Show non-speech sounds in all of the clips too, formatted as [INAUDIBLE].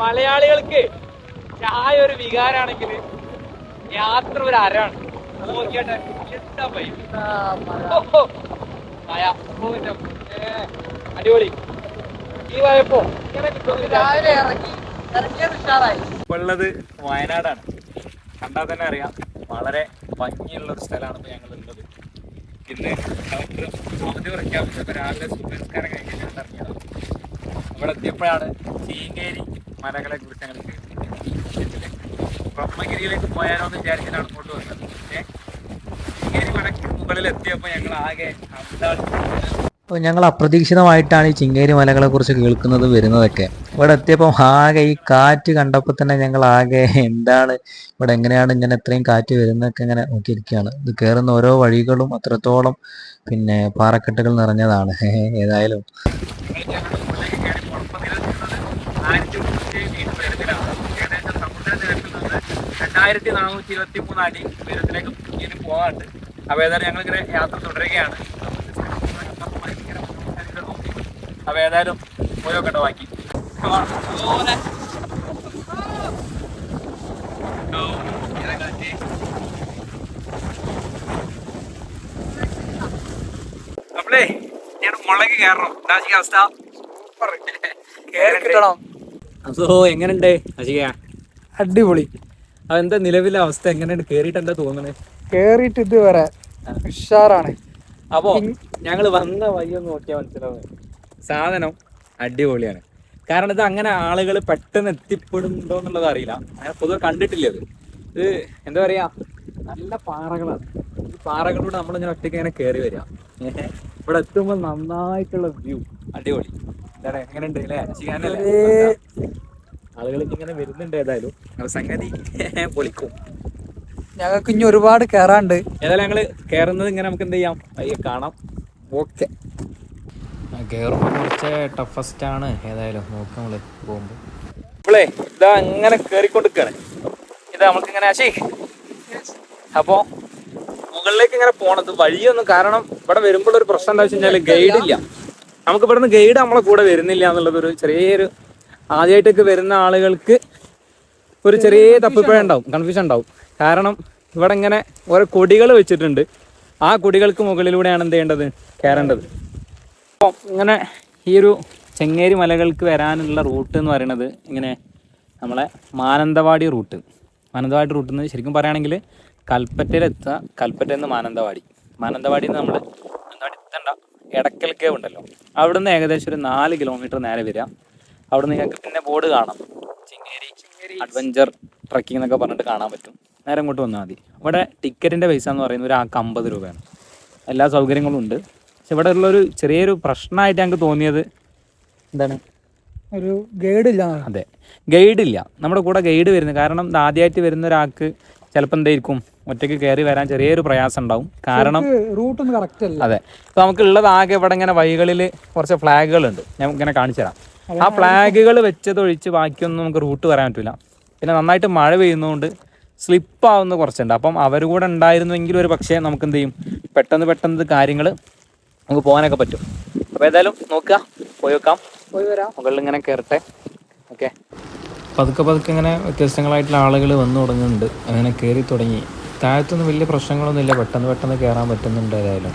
മലയാളികൾക്ക് ചായ ഒരു വികാരാണെങ്കിൽ യാത്ര ഒരു അരാണ്. അത് നോക്കിയാട്ടെ എന്താ പൈ ചായ. ഓ, അടിപൊളി. ഈ വായപ്പോ? ഇങ്ങനെ രാവിലെ ഇറങ്ങി ഇറങ്ങിയത് ഉഷാറായി. ഇപ്പൊ ഉള്ളത് വയനാടാണ്. കണ്ടാൽ തന്നെ അറിയാം വളരെ ഭംഗിയുള്ള ഒരു സ്ഥലമാണ് ഇപ്പൊ ഞങ്ങൾ ഉള്ളത് ഇന്ന് കളക്ടർ അവധി പ്രഖ്യാപിച്ചപ്പോൾ രാവിലെ സൂര്യസ്കാരം കഴിക്കാൻ ഇറങ്ങിയത് അവിടെ എത്തിയപ്പോഴാണ് ചീങ്കേരി മലകളെ കുറിച്ച് ഞങ്ങൾ ബ്രഹ്മഗിരിയിലേക്ക് പോയാലോ എന്ന് വിചാരിച്ചിട്ടാണ് ഇങ്ങോട്ട് വന്നത്. ചീങ്കേരി മലയ്ക്ക് മുകളിൽ എത്തിയപ്പോൾ ഞങ്ങൾ ആകെ അപ്പോൾ ഞങ്ങൾ അപ്രതീക്ഷിതമായിട്ടാണ് ഈ ചിങ്ങേരി മലകളെക്കുറിച്ച് കേൾക്കുന്നതും വരുന്നതൊക്കെ. ഇവിടെ എത്തിയപ്പോൾ ആകെ ഈ കാറ്റ് കണ്ടപ്പോൾ തന്നെ ഞങ്ങൾ ആകെ എന്താണ് ഇവിടെ എങ്ങനെയാണ് ഇങ്ങനെ ഇത്രയും കാറ്റ് വരുന്നതൊക്കെ ഇങ്ങനെ നോക്കിയിരിക്കുകയാണ്. ഇത് കയറുന്ന ഓരോ വഴികളും അത്രത്തോളം പിന്നെ പാറക്കെട്ടുകൾ നിറഞ്ഞതാണ്. ഏതായാലും രണ്ടായിരത്തി നാനൂറ്റി ഇരുപത്തി മൂന്ന് അടി ഉയരത്തിലേക്ക് ഇനി പോകാറുണ്ട് അപ്പോൾ ഏതായാലും ഞങ്ങൾ ഇങ്ങനെ യാത്ര തുടരുകയാണ്. അപ്പോൾ ഏതായാലും ഓരോ കണ്ടോ ബാക്കി അപ്പളേ ഞാൻ മുളക് കയറണം അവസ്ഥ? കിട്ടണം. അപ്പോ എങ്ങനെയുണ്ട്? അശിക അടിപൊളി. അതെന്താ നിലവിലെ അവസ്ഥ? എങ്ങനെയാണ് കേറിയിട്ട് എന്താ തോന്നുന്നത് കേറിയിട്ട് ഇതുവരെ ഉഷാറാണ്. അപ്പോ ഞങ്ങൾ വന്ന വഴി ഒന്ന് നോക്കിയാൽ മനസ്സിലാവും സാധനം അടിപൊളിയാണ്. കാരണം ഇത് അങ്ങനെ ആളുകൾ പെട്ടെന്ന് എത്തിപ്പെടുന്നുണ്ടോ എന്നുള്ളത് അറിയില്ല. അങ്ങനെ പൊതുവെ കണ്ടിട്ടില്ല അത് ഇത് എന്താ പറയാ? നല്ല പാറകളാണ്. ഈ പാറകളിലൂടെ നമ്മളിങ്ങനെ ഒറ്റയ്ക്ക് ഇങ്ങനെ കയറി വരിക. ഇവിടെ എത്തുമ്പോൾ നന്നായിട്ടുള്ള വ്യൂ. അടിപൊളി. എങ്ങനെ എങ്ങനെയുണ്ട്? അല്ലേ ചെയ്യാനല്ലേ ആളുകൾ ഇങ്ങനെ വരുന്നുണ്ട് ഏതായാലും. സംഗതി [LAUGHS] പൊളിക്കും. ഞങ്ങൾക്ക് ഇനി ഒരുപാട് കേറാണ്ട്. ഏതായാലും ഞങ്ങൾ കയറുന്നത് ഇങ്ങനെ നമുക്ക് എന്ത് ചെയ്യാം? അയ്യോ കാണാം. ഓക്കെ. കയറുമ്പോൾ കുറച്ച് ടഫസ്റ്റ് ആണ് ഏതായാലും നോക്കാം നമ്മൾ പോകുമ്പോൾ ഇപ്പോളേ ഇതാ ഇങ്ങനെ കേറിക്കൊണ്ടിരിക്കാണ്. ഇതാ നമുക്ക് ഇങ്ങനെ അശി അപ്പോ മുകളിലേക്ക് ഇങ്ങനെ പോണത് വഴിയൊന്നും കാരണം ഇവിടെ വരുമ്പോൾ ഒരു പ്രശ്നം എന്താ വെച്ച് കഴിഞ്ഞാൽ ഗൈഡ് ഇല്ല. നമുക്ക് നിന്ന് ഗൈഡ് നമ്മളെ കൂടെ വരുന്നില്ല എന്നുള്ളത് ഒരു ചെറിയൊരു ആദ്യമായിട്ടൊക്കെ വരുന്ന ആളുകൾക്ക് ഒരു ചെറിയ തപ്പിപ്പഴ ഉണ്ടാവും. കൺഫ്യൂഷൻ ഉണ്ടാവും. കാരണം ഇവിടെ ഇങ്ങനെ ഓരോ കൊടികൾ വെച്ചിട്ടുണ്ട്. ആ കൊടികൾക്ക് മുകളിലൂടെയാണ് എന്ത് ചെയ്യേണ്ടത്? കയറേണ്ടത്. അപ്പോൾ ഇങ്ങനെ ഈ ഒരു ചെങ്ങേരി മലകൾക്ക് വരാനുള്ള റൂട്ട് എന്ന് പറയുന്നത് ഇങ്ങനെ നമ്മളെ മാനന്തവാടി റൂട്ട്. മാനന്തവാടി റൂട്ടിൽ നിന്ന് ശരിക്കും പറയുകയാണെങ്കിൽ കൽപ്പറ്റയിലെത്തുക. കൽപ്പറ്റയിൽ നിന്ന് മാനന്തവാടി. മാനന്തവാടിയിൽ നിന്ന് നമ്മൾ മാനന്തവാടി എത്തണ്ട. ഇടക്കൽ കേവ് ഉണ്ടല്ലോ. അവിടെ നിന്ന് ഏകദേശം ഒരു നാല് കിലോമീറ്റർ നേരെ വരിക. അവിടെ നിങ്ങൾക്ക് പിന്നെ ബോർഡ് കാണാം. ചിങ്ങേരി അഡ്വഞ്ചർ ട്രക്കിംഗ് എന്നൊക്കെ പറഞ്ഞിട്ട് കാണാൻ പറ്റും. നേരെ ഇങ്ങോട്ട് വന്നാൽ മതി. ഇവിടെ ടിക്കറ്റിന്റെ പൈസ എന്ന് പറയുന്നത് ഒരാൾക്ക് അമ്പത് രൂപയാണ്. എല്ലാ സൗകര്യങ്ങളും ഉണ്ട്. പക്ഷെ ഇവിടെ ഉള്ളൊരു ചെറിയൊരു പ്രശ്നമായിട്ട് ഞങ്ങൾക്ക് തോന്നിയത് എന്താണ്? ഒരു ഗൈഡ് ഇല്ല. അതെ. ഗൈഡ് ഇല്ല. നമ്മുടെ കൂടെ ഗൈഡ് വരുന്നത് കാരണം ഇത് ആദ്യമായിട്ട് വരുന്ന ഒരാൾക്ക് ചിലപ്പോൾ എന്തായിരിക്കും? ഒറ്റയ്ക്ക് കയറി വരാൻ ചെറിയൊരു പ്രയാസം ഉണ്ടാവും. കാരണം റൂട്ട് ഒന്നും കറക്റ്റ് അല്ല. അതെ. അപ്പോൾ നമുക്കുള്ളത് ആകെ ഇവിടെ ഇങ്ങനെ വഴികളിൽ കുറച്ച് ഫ്ലാഗുകളുണ്ട് ഞാൻ ഇങ്ങനെ കാണിച്ചു തരാം ആ ഫ്ലാഗുകൾ വെച്ചതൊഴിച്ച് ബാക്കിയൊന്നും നമുക്ക് റൂട്ട് പറയാൻ പറ്റില്ല പിന്നെ നന്നായിട്ട് മഴ പെയ്യുന്നതുകൊണ്ട് സ്ലിപ്പ് ആവുന്ന കുറച്ചുണ്ട്. അപ്പം അവർ കൂടെ ഉണ്ടായിരുന്നുവെങ്കിൽ ഒരു പക്ഷേ നമുക്ക് എന്ത് ചെയ്യും? പെട്ടെന്ന് പെട്ടെന്ന് കാര്യങ്ങൾ നമുക്ക് പോകാനൊക്കെ പറ്റും. അപ്പോൾ ഏതായാലും നോക്കുക. പോയി വെക്കാം. പോയി വരാം. മുകളിൽ ഇങ്ങനെ കയറട്ടെ. ഓക്കെ. പതുക്കെ പതുക്കെ ഇങ്ങനെ വ്യത്യസ്തങ്ങളായിട്ടുള്ള ആളുകൾ വന്നു തുടങ്ങുന്നുണ്ട്. അങ്ങനെ കയറി തുടങ്ങി. താഴത്തൊന്നും വലിയ പ്രശ്നങ്ങളൊന്നുമില്ല. പെട്ടെന്ന് പെട്ടെന്ന് കയറാൻ പറ്റുന്നുണ്ട് ഏതായാലും.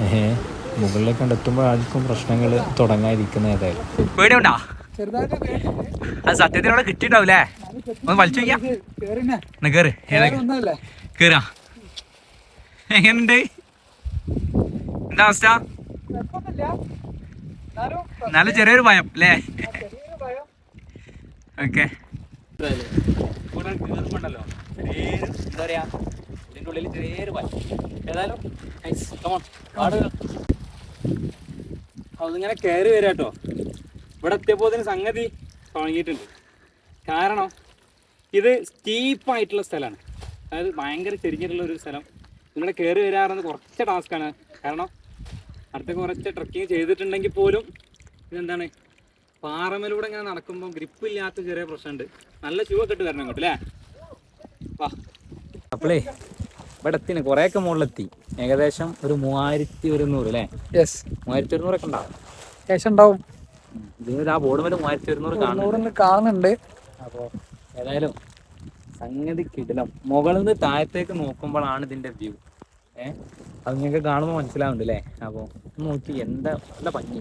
ഏഹേ. മുകളിലേക്ക് എത്തുമ്പോഴായിരിക്കും പ്രശ്നങ്ങൾ തുടങ്ങാതിരിക്കുന്ന ഏതായാലും. പേടിയുണ്ടാ? ഒന്ന് വലിച്ചു കേറാ എങ്ങനുണ്ട് എന്താ അവസ്ഥ? എന്നാലും നല്ല ചെറിയൊരു ഭയം അല്ലേ? ഓക്കെ. എന്താ പറയാ? ഇതിന്റെ ഉള്ളിൽ ചെറിയൊരു ഭയം. ഏതായാലും അതിങ്ങനെ കയറി വരാ കേട്ടോ ഇവിടെ എത്തിയപ്പോൾ സംഗതി തുടങ്ങിയിട്ടുണ്ട്. കാരണം ഇത് സ്റ്റീപ്പായിട്ടുള്ള സ്ഥലമാണ് അതായത് ഭയങ്കര ചെരിഞ്ഞിട്ടുള്ള ഒരു സ്ഥലം. ഇവിടെ കയറി വരാറുന്നത് കുറച്ച് ടാസ്ക്കാണ് കാരണം അടുത്ത കുറച്ച് ട്രക്കിങ് ചെയ്തിട്ടുണ്ടെങ്കിൽ പോലും ഇതെന്താണ്? പാറമലൂടെ ഇങ്ങനെ നടക്കുമ്പോൾ ഗ്രിപ്പ് ഇല്ലാത്ത ചെറിയ പ്രശ്നമുണ്ട്. നല്ല ചൂവൊക്കെ ഇട്ട് വരണം ഇങ്ങോട്ട് അല്ലേ? വാ. അപ്പോളേ ഇവിടെ എത്തിന് കുറേയൊക്കെ മുകളിലെത്തി. ഏകദേശം ഒരു മൂവായിരത്തി ഒരുന്നൂറ് അല്ലേ യെസ് മൂവായിരത്തി ഒരുന്നൂറൊക്കെ ഉണ്ടാവും. ശേഷം ഉണ്ടാവും ഇതിനൊരു ആ ബോർഡ് മേലെ മൂവായിരത്തി ഒരുന്നൂറ് കാണുന്നുണ്ട്. തൊണ്ണൂറിന് കാണുന്നുണ്ട്. അപ്പോൾ ഏതായാലും സംഗതി കിടിലം. മുകളിൽ നിന്ന് താഴത്തേക്ക് നോക്കുമ്പോഴാണ് ഇതിന്റെ വ്യൂ. ഏഹ് അത് നിങ്ങൾക്ക് കാണുമ്പോൾ മനസ്സിലാവുന്നുണ്ട് അല്ലേ? അപ്പോൾ നോക്കി എന്താ നല്ല ഭംഗി.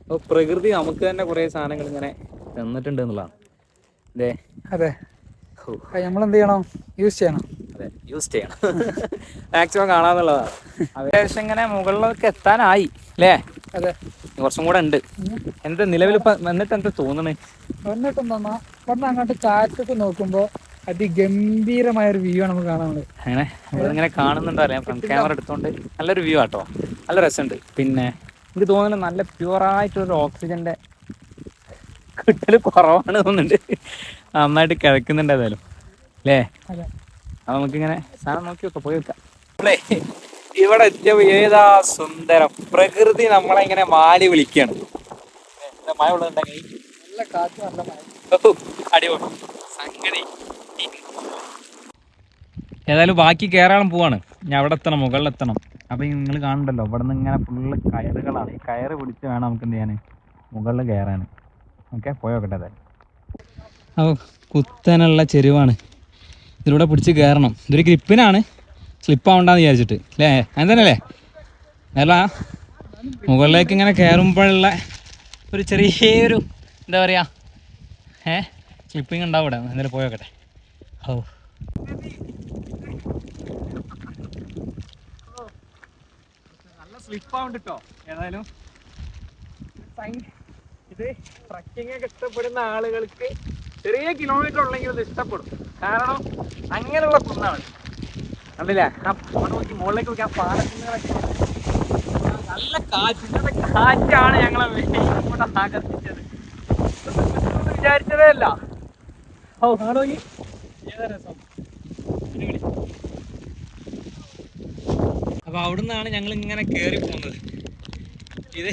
അപ്പോൾ പ്രകൃതി നമുക്ക് തന്നെ കുറേ സാധനങ്ങൾ ഇങ്ങനെ തന്നിട്ടുണ്ട് എന്നുള്ളതാണ്. അതെ. അതെ നമ്മൾ എന്ത് ചെയ്യണം? യൂസ് ചെയ്യണം. അതെ യൂസ് ചെയ്യണം. മാക്സിമം കാണാന്നുള്ളതാണ്. അത്യാവശ്യം ഇങ്ങനെ മുകളിലൊക്കെ എത്താനായി അല്ലേ? അതെ. കുറച്ചും കൂടെ ഉണ്ട്. എന്താ നിലവിൽ ഇപ്പൊ എന്നിട്ട് എന്താ തോന്നണേ എന്താ ഇവിടുന്ന് അങ്ങോട്ട് ചാറ്റൊക്കെ നോക്കുമ്പോ അതിഗംഭീരമായ ഒരു വ്യൂ ആണ് നമുക്ക് കാണാനുള്ളത് അങ്ങനെ ഇങ്ങനെ കാണുന്നുണ്ടോ അറിയാം. ഫ്രണ്ട് ക്യാമറ എടുത്തോണ്ട് നല്ലൊരു വ്യൂ ആട്ടോ. നല്ല രസമുണ്ട്. പിന്നെ എനിക്ക് തോന്നുന്നു നല്ല പ്യുവറായിട്ടൊരു ഓക്സിജന്റെ കിട്ടൽ കുറവാണ് തോന്നുന്നുണ്ട്. നന്നായിട്ട് കിടക്കുന്നുണ്ട് ഏതായാലും. അല്ലേ? അപ്പൊ നമുക്കിങ്ങനെ സാധനം നോക്കി വെക്കാം പോയി വെക്കാം. ഇവിടെ എത്തിയപ്പോ ഏതാ സുന്ദരം? പ്രകൃതി നമ്മളെ ഇങ്ങനെ മാലി വിളിക്കാണ്. മഴ ഉള്ളതുണ്ടെങ്കിൽ നല്ല കാറ്റ് നല്ല മഴ. അടിപൊളി. സംഗതി ഏതായാലും ബാക്കി കേരളം പോവാണ്. ഞാൻ അവിടെ എത്തണം മുകളിൽ എത്തണം. അപ്പൊ നിങ്ങൾ കാണണ്ടല്ലോ ഇവിടെ നിന്ന് ഇങ്ങനെ ഫുള്ള് കയറുകളാണ്. ഈ കയറ് പിടിച്ച് വേണം നമുക്ക് എന്ത് ചെയ്യാൻ മുകളിൽ കയറാൻ ഓക്കെ പോയോക്കട്ടെ അതെ അപ്പോൾ കുത്തനുള്ള ചെരുവാണ്. ഇതിലൂടെ പിടിച്ച് കയറണം. ഇതൊരു ഗ്രിപ്പിനാണ്. സ്ലിപ്പ് ആവണ്ടെന്ന് വിചാരിച്ചിട്ട്. അല്ലേ അങ്ങനെ തന്നെയല്ലേ അല്ല മുകളിലേക്ക് ഇങ്ങനെ കയറുമ്പോഴുള്ള ഒരു ചെറിയൊരു എന്താ പറയുക ഏ? സ്ലിപ്പിംഗ് ഉണ്ടാവും ഇവിടെ. എന്തായാലും പോയോക്കട്ടെ ഓ നല്ല സ്ലിപ്പ് ആവുണ്ട് കേട്ടോ ഏതായാലും. ഇത് ട്രക്കിംഗ് ഒക്കെ ഇഷ്ടപ്പെടുന്ന ആളുകൾക്ക് ചെറിയ കിലോമീറ്റർ ഉള്ളെങ്കിൽ ഇത് ഇഷ്ടപ്പെടും. കാരണം അങ്ങനെയുള്ള കുന്നാണ്. കണ്ടില്ലേ? ആ ഫോൺ നോക്കി മുകളിലേക്ക് നോക്കി ആ പാലത്തിനൊക്കെ നല്ല കാറ്റ് ഇന്നത്തെ കാറ്റാണ് ഞങ്ങളെ ഇങ്ങോട്ട് ആകർഷിച്ചത്. വിചാരിച്ചതേ അല്ല. ഓ രസം? അടിപൊളി. അപ്പൊ അവിടുന്നാണ് ഞങ്ങൾ ഇങ്ങനെ കേറി പോകുന്നത് ഇത്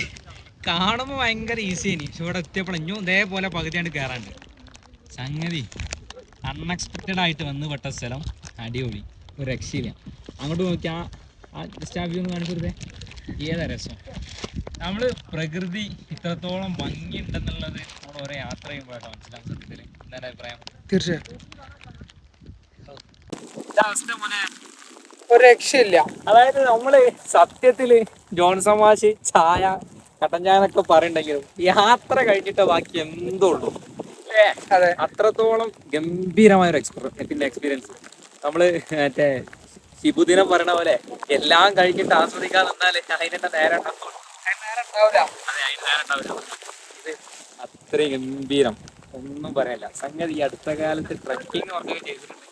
കാണുമ്പോൾ ഭയങ്കര ഈസി ഇനി പക്ഷെ ഇവിടെ എത്തിയപ്പോൾ ഇനിയും ഇതേപോലെ പകുതിയാണ്ട് കയറാണ്ട് സംഗതി. അൺഎക്സ്പെക്റ്റഡ് ആയിട്ട് വന്ന് പെട്ട സ്ഥലം അടിപൊളി. ഒരു രക്ഷയില്ല. അങ്ങോട്ട് നോക്കി ആ ജസ്റ്റ് ആ വ്യൂ ഒന്ന് കാണിച്ചു ഏതാ രസം? നമ്മൾ പ്രകൃതി ഇത്രത്തോളം ഭംഗിയുണ്ടെന്നുള്ളത് നമ്മൾ ഓരോ യാത്ര ചെയ്യുമ്പോഴാണ് മനസ്സിലാവും സത്യത്തിൽ എന്താണ് അഭിപ്രായം? തീർച്ചയായും അവസ്ഥ ഒരു രക്ഷയില്ല. അതായത് നമ്മൾ സത്യത്തിൽ ജോൺസമാശി ചായ കട്ടൻ ചായ എന്നൊക്കെ പറയണ്ടെങ്കിലും യാത്ര കഴിഞ്ഞിട്ട് ബാക്കി എന്തോ ഉള്ളൂ. അല്ലേ അതെ. അത്രത്തോളം ഗംഭീരമായ ഒരു എക്സ്പീരിയൻസ് പിന്നെ എക്സ്പീരിയൻസ് നമ്മൾ മറ്റേ ശിബുദിനം പറയണ പോലെ എല്ലാം കഴിഞ്ഞിട്ട് ആസ്വദിക്കാൻ നിന്നാൽ അതിന് നേരം ഇത് അത്രയും ഗംഭീരം. ഒന്നും പറയാനില്ല. സംഗതി ഈ അടുത്ത കാലത്ത് ട്രക്കിംഗ് വർക്കൊക്കെ ചെയ്തിട്ടുണ്ട്.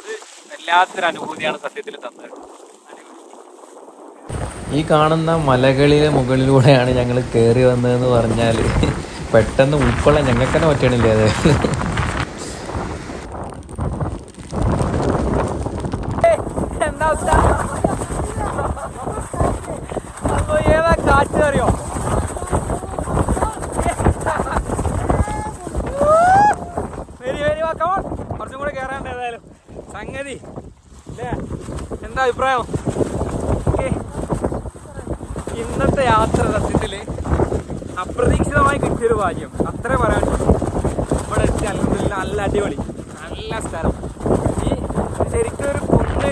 ഇത് വല്ലാത്തൊരു അനുഭൂതിയാണ് സത്യത്തിൽ തന്നത്. ഈ കാണുന്ന മലകളിലെ മുകളിലൂടെയാണ് ഞങ്ങൾ കയറി വന്നതെന്ന് പറഞ്ഞാൽ പെട്ടെന്ന് ഉൾക്കൊള്ളാൻ ഞങ്ങൾക്ക് തന്നെ പറ്റണില്ലേ അത്? എന്താ അഭിപ്രായം. ഇന്നത്തെ യാത്ര സത്യത്തിൽ അപ്രതീക്ഷിതമായി കിട്ടിയൊരു ഭാഗ്യം. അത്ര പറയാൻ ഇവിടെ അൽഹംദുലില്ലാ നല്ല അടിപൊളി. നല്ല സ്ഥലം. ഈ ശരിക്കും ഒരു കുന്ന്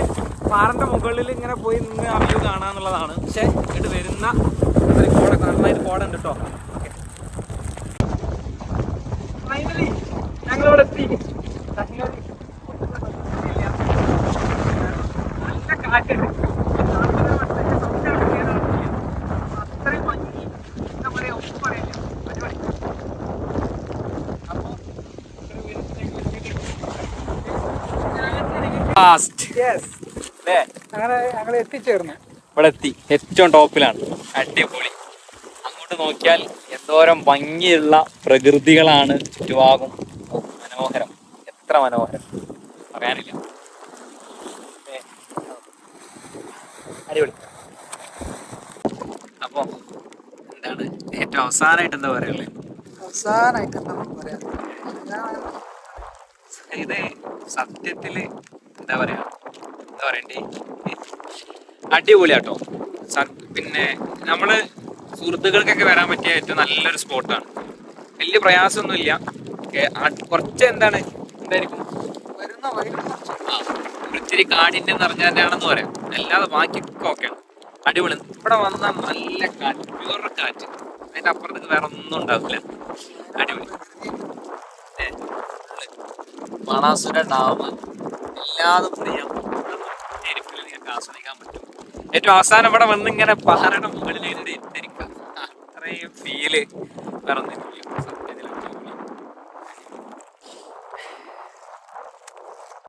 പാറന്റെ മുകളിൽ ഇങ്ങനെ പോയി നിന്ന് ആ വ്യൂ കാണാന്നുള്ളതാണ്. പക്ഷെ ഇങ്ങോട്ട് വരുന്ന ഒരു കോട നന്നായിട്ട് കോട ഉണ്ട് കേട്ടോ. ഫൈനലി ഞങ്ങളിവിടെ എത്തി സംഗതി നല്ല കാറ്റുണ്ട് അത്രയും ഭംഗി എന്താ പറയാ ഒന്നും പറയില്ല അടിപൊളി അപ്പോ ഫാസ്റ്റ് യെസ് അല്ലേ അങ്ങനെ ഞങ്ങൾ എത്തിച്ചേർന്നു. ഇവിടെ എത്തി ഏറ്റവും ടോപ്പിലാണ്. അടിപൊളി. അങ്ങോട്ട് നോക്കിയാൽ എന്തോരം ഭംഗിയുള്ള പ്രകൃതികളാണ് ചുറ്റുഭാഗം മനോഹരം. എത്ര മനോഹരം. പറയാനില്ല. അടിപൊളി. അപ്പൊ എന്താണ് ഏറ്റവും അവസാനമായിട്ട് എന്താ പറയുള്ളേ അവസാനമായിട്ട് എന്താ പറയാ ഇത് സത്യത്തിൽ എന്താ പറയാ? എന്താ പറയണ്ടേ? അടിപൊളിയാട്ടോ. പിന്നെ നമ്മൾ സുഹൃത്തുക്കൾക്കൊക്കെ വരാൻ പറ്റിയ ഏറ്റവും നല്ലൊരു സ്പോട്ടാണ്. വലിയ പ്രയാസമൊന്നുമില്ല കുറച്ച് എന്താണ്? എന്തായിരിക്കും? വരുന്ന വഴി കുറച്ച്. ആ, ഇത്തിരി കാടിന്റെ നിറഞ്ഞ തന്നെയാണെന്ന് പറയാം. അല്ലാതെ ബാക്കിയൊക്കെ ഓക്കെയാണ് അടിപൊളി. ഇവിടെ വന്ന നല്ല കാറ്റ്. പ്യുവർ കാറ്റ്. അതിന്റെ അപ്പുറത്തേക്ക് വേറെ ഒന്നും ഉണ്ടാവില്ല. അടിപൊളി. മണാസുര ഡാം. പ്രിയം നേരിട്ടിൽ നിങ്ങൾക്ക് ആസ്വദിക്കാൻ പറ്റും. ഏറ്റവും അവസാനം ഇവിടെ വന്ന് ഇങ്ങനെ പാറയുടെ മുകളിൽ